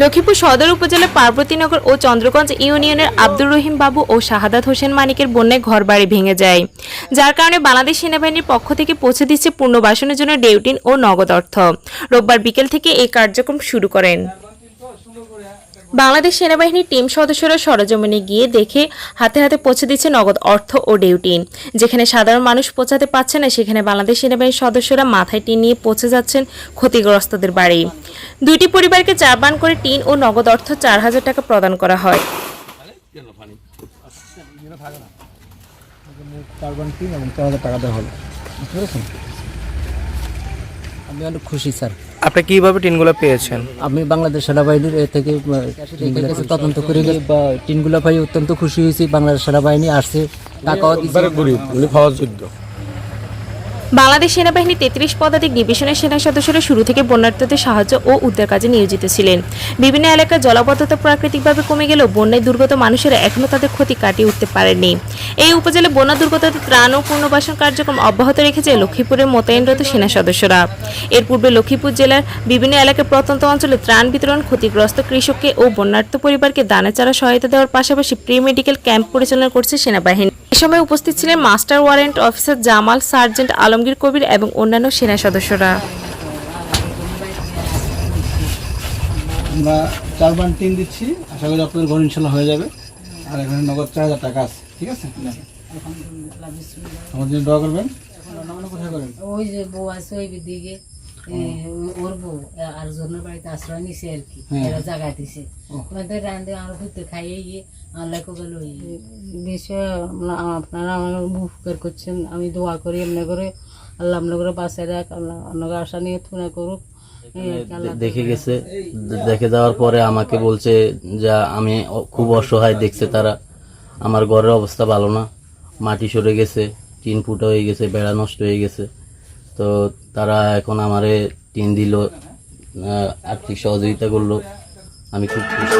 লক্ষ্মীপুর সদর উপজেলার পার্বতীনগর ও চন্দ্রগঞ্জ ইউনিয়নের আব্দুর রহিম বাবু ও শাহাদাত হোসেন মানিকের বন্যায় ঘরবাড়ি ভেঙে যায়। যার কারণে বাংলাদেশ সেনাবাহিনীর পক্ষ থেকে পৌঁছে দিচ্ছে পুনর্বাসনের জন্য ডেউটিন ও নগদ অর্থ। রোববার বিকেল থেকে এই কার্যক্রম শুরু করেন। বাংলাদেশ সেনাবাহিনীর টিম সদস্যরা সরজমিনে গিয়ে দেখে হাতে হাতে পৌঁছে দিচ্ছে নগদ অর্থ ও ডিউটি যেখানে সাধারণ মানুষ পৌঁছাতে পারছে না, সেখানে বাংলাদেশ সেনাবাহিনীর সদস্যরা মাথায় টিন নিয়ে পৌঁছে যাচ্ছেন ক্ষতিগ্রস্তদের বাড়ি। দুইটি পরিবারকে চারবান করে টিন ও নগদ অর্থ চার হাজার টাকা প্রদান করা হয়। আমি অনেক খুশি স্যার আপনি কীভাবে টিনগুলো পেয়েছেন? আমি বাংলাদেশ সেনাবাহিনীর এ থেকে তদন্ত করে গেছি বা টিনগুলো পাই অত্যন্ত খুশি হয়েছি। বাংলাদেশ সেনাবাহিনী আসছে টাকাও দিচ্ছে বাংলাদেশ সেনাবাহিনী তেত্রিশ পদাতিক ডিভিশনের সেনা সদস্যরা শুরু থেকে বন্যার্থদের সাহায্য ও উদ্ধার কাজে নিয়োজিত ছিলেন। বিভিন্ন এলাকার জলাবদ্ধতা প্রাকৃতিকভাবে কমে গেলেও বন্যায় দুর্গত মানুষেরা এখনও তাদের ক্ষতি কাটিয়ে উঠতে পারেননি। এই উপজেলায় বন্যা দুর্গতাতে ত্রাণ ও পুনর্বাসন কার্যক্রম অব্যাহত রেখেছে লক্ষ্মীপুরের মোতায়েনরত সেনা সদস্যরা। এর পূর্বে লক্ষ্মীপুর জেলার বিভিন্ন এলাকার প্রত্যন্ত অঞ্চলে ত্রাণ বিতরণ ক্ষতিগ্রস্ত কৃষককে ও বন্যার্থ পরিবারকে দানা চারা সহায়তা দেওয়ার পাশাপাশি প্রি মেডিকেল ক্যাম্প পরিচালনা করছে সেনাবাহিনী। এ সময় উপস্থিত ছিলেন master warrant officer Jamal, sergeant Alamgir Kabir এবং অন্যান্য সেনা সদস্যরা। আমরা চার বান তিন দিচ্ছি। আশা করি আপনাদের ঘর ইনশাল্লাহ হয়ে যাবে। আর এখানে নগদ চার হাজার টাকা আছে। ঠিক আছে? আমার জন্য দোয়া করবেন? ওই যে বউ আছে ওই দিকে ওর বউ আর জনের বাড়িতে আশ্রয় নিছে আর কি। হ্যাঁ। এরা জায়গা দিছে। ওদের রান্ধে আমরা ঘুরতে খাইয়ে গিয়ে আল্লাহ বিষয়ে আপনারা আমার উপকার করছেন। আমি দোয়া করি এমনি করে আল্লাহ আপনার করে বাঁচায় রাখ। আল্লাহ আপনাকে আশা নিয়ে তুলে করুক। দেখে গেছে দেখে যাওয়ার পরে আমাকে বলছে যা আমি খুব অসহায় দেখছে তারা। আমার ঘরের অবস্থা ভালো না। মাটি সরে গেছে, টিন ফুটা হয়ে গেছে, বেড়া নষ্ট হয়ে গেছে। তো তারা এখন আমারে টিন দিল আর্থিক সহযোগিতা করল। আমি খুব খুশি।